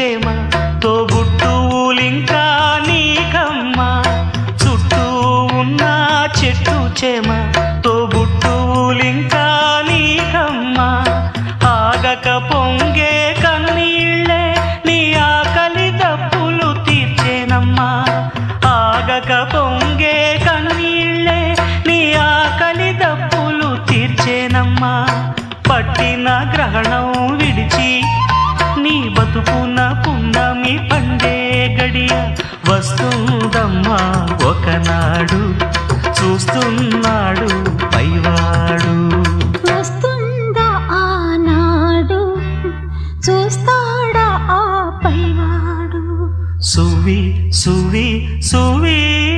చేమ తోబుట్టువులింకా నీకమ్మ. చుట్టూ ఉన్న చెట్టు చేమ తోబుట్టువులింకా నీకమ్మ. ఆగక పొంగే కన్నీళ్ళే నీ ఆకలి తప్పులు తీర్చేనమ్మా. ఆగక పొంగే కన్నీళ్ళే నీ ఆకలి తప్పులు తీర్చేనమ్మా. పట్టిన గ్రహణం వస్తుందమ్మా ఒకనాడు. చూస్తున్నాడు పైవాడు. వస్తుందా ఆనాడు? చూస్తాడా ఆ పైవాడు? సువి సువి సువీ